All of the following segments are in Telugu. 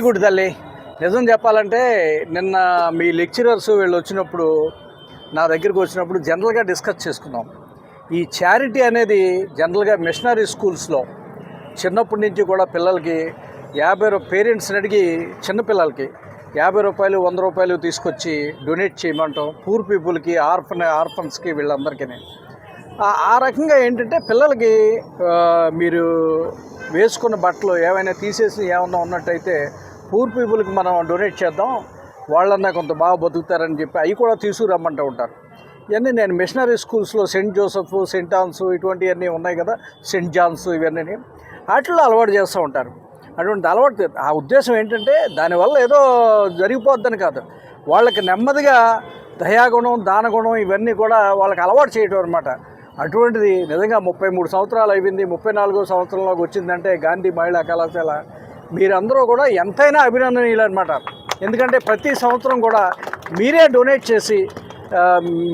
గుడ్ తల్లి. నిజం చెప్పాలంటే నిన్న మీ లెక్చరర్స్ వీళ్ళు వచ్చినప్పుడు నా దగ్గరికి వచ్చినప్పుడు జనరల్గా డిస్కస్ చేసుకున్నాం. ఈ చారిటీ అనేది జనరల్గా మిషనరీ స్కూల్స్లో చిన్నప్పటి నుంచి కూడా పిల్లలకి యాభై రూపాయ పేరెంట్స్ని అడిగి చిన్నపిల్లలకి యాభై రూపాయలు వంద రూపాయలు తీసుకొచ్చి డొనేట్ చేయమంటాం పూర్ పీపుల్కి ఆర్ఫన్ ఆర్ఫన్స్కి వీళ్ళందరికీ ఆ- రకంగా ఏంటంటే పిల్లలకి మీరు వేసుకున్న బట్టలు ఏమైనా తీసేసి ఏమన్నా ఉన్నట్టయితే పూర్ పీపుల్కి మనం డొనేట్ చేద్దాం. వాళ్ళన్నా కొంత బాగా బతుకుతారని చెప్పి అవి కూడా తీసుకురమ్మంటూ ఉంటారు. ఇవన్నీ నేను మిషనరీ స్కూల్స్లో సెయింట్ జోసెఫ్ సెయింట్ ఆన్స్ ఇటువంటివన్నీ ఉన్నాయి కదా సెయింట్ జాన్స్ ఇవన్నీ వాటిల్లో అలవాటు చేస్తూ ఉంటారు. అటువంటి అలవాటు ఆ ఉద్దేశం ఏంటంటే దానివల్ల ఏదో జరిగిపోద్దని కాదు. వాళ్ళకి నెమ్మదిగా దయాగుణం దానగుణం ఇవన్నీ కూడా వాళ్ళకి అలవాటు చేయటం అనమాట అటువంటిది నిజంగా ముప్పై మూడు సంవత్సరాలు అయిపోయింది ముప్పై నాలుగో సంవత్సరంలోకి వచ్చిందంటే గాంధీ మహిళా కళాశాల. మీరందరూ కూడా ఎంతైనా అభినందనీయులు అనమాట ఎందుకంటే ప్రతి సంవత్సరం కూడా మీరే డొనేట్ చేసి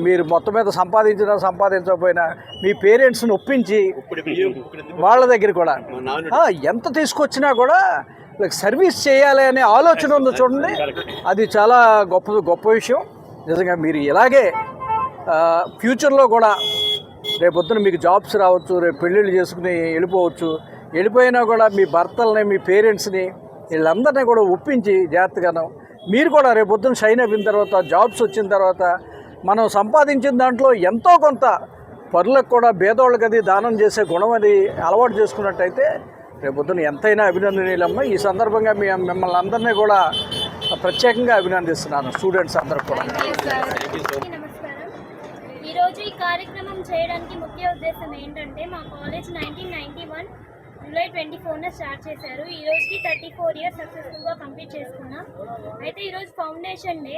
మీరు మొత్తం మీద సంపాదించినా సంపాదించకపోయినా మీ పేరెంట్స్ని ఒప్పించి వాళ్ళ దగ్గర కూడా. ఎంత తీసుకొచ్చినా కూడా సర్వీస్ చేయాలి అనే ఆలోచన ఉంది చూడండి. అది చాలా గొప్ప గొప్ప విషయం. నిజంగా మీరు ఇలాగే ఫ్యూచర్లో కూడా రేపొద్దున మీకు జాబ్స్ రావచ్చు రేపు పెళ్ళిళ్ళు చేసుకుని వెళ్ళిపోవచ్చు. వెళ్ళిపోయినా కూడా మీ భర్తల్ని మీ పేరెంట్స్ని వీళ్ళందరినీ కూడా ఒప్పించి జాగ్రత్తగాను మీరు కూడా రేపొద్దున షైన్ అయిన తర్వాత జాబ్స్ వచ్చిన తర్వాత మనం సంపాదించిన దాంట్లో ఎంతో కొంత పరులకు కూడా భేదోళ్ళకి అది దానం చేసే గుణం అది అలవాటు చేసుకున్నట్టయితే రేపొద్దున ఎంతైనా అభినందనీయులమ్మ. ఈ సందర్భంగా మీ మిమ్మల్ని అందరినీ కూడా ప్రత్యేకంగా అభినందిస్తున్నాను. స్టూడెంట్స్ అందరూ కూడా. ఈరోజు ఈ కార్యక్రమం చేయడానికి ముఖ్య ఉద్దేశం ఏంటంటే మా college nineteen ninety one July twenty ఫోర్న start చేశారు. ఈ రోజుకి థర్టీ ఫోర్ ఇయర్స్ సక్సెస్ఫుల్గా కంప్లీట్ చేసుకున్నాం. అయితే ఈరోజు ఫౌండేషన్ డే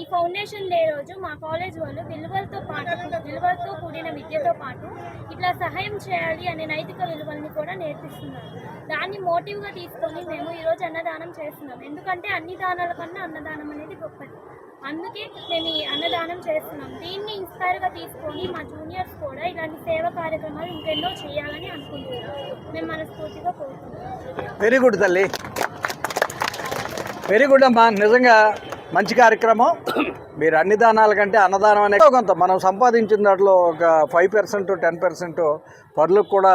ఈ ఫౌండేషన్ డే రోజు మా కాలేజ్ వాళ్ళు విలువలతో పాటు విలువలతో కూడిన విద్యతో పాటు ఇట్లా సహాయం చేయాలి అనే నైతిక విలువల్ని కూడా నేర్పిస్తున్నారు. దాన్ని మోటివ్గా తీసుకొని మేము ఈరోజు అన్నదానం చేస్తున్నాం. ఎందుకంటే అన్ని దానాల కన్నా అన్నదానం అనేది గొప్పది. అందుకే మేము ఈ అన్నదానం చేస్తున్నాం. దీన్ని ఇన్స్పైర్గా తీసుకొని మా జూనియర్స్ కూడా ఇలాంటి సేవ కార్యక్రమాలు ఇంకెన్నో చేయాలని అనుకుంటున్నాం. మేము మనస్ఫూర్తిగా కోరుకుంటున్నాం. వెరీ గుడ్ తల్లి. వెరీ గుడ్ అమ్మా. నిజంగా మంచి కార్యక్రమం. మీరు అన్ని దానాల కంటే అన్నదానం అనే కొంత మనం సంపాదించిన దాంట్లో ఒక ఫైవ్ పర్సెంట్ టెన్ పర్సెంట్ పరులకు కూడా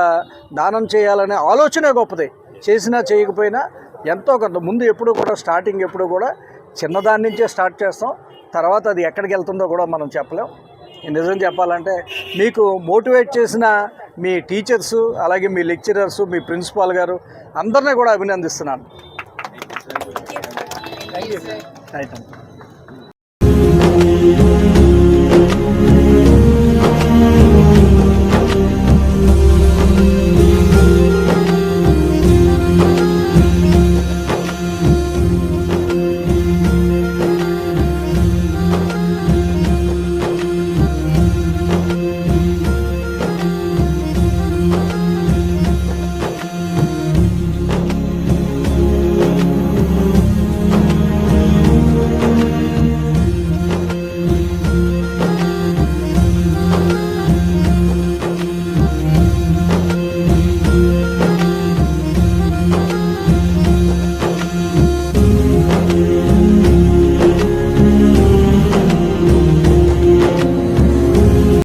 దానం చేయాలనే ఆలోచనే గొప్పది. చేసినా చేయకపోయినా ఎంతో కొంత ముందు ఎప్పుడు కూడా స్టార్టింగ్ ఎప్పుడు కూడా చిన్నదాని నుంచే స్టార్ట్ చేస్తాం. తర్వాత అది ఎక్కడికి వెళ్తుందో కూడా మనం చెప్పలేం. నిజం చెప్పాలంటే మీకు మోటివేట్ చేసిన మీ టీచర్స్ అలాగే మీ లెక్చరర్స్ మీ ప్రిన్సిపాల్ గారు అందరినీ కూడా అభినందిస్తున్నాను. రైట్ అమ్మ.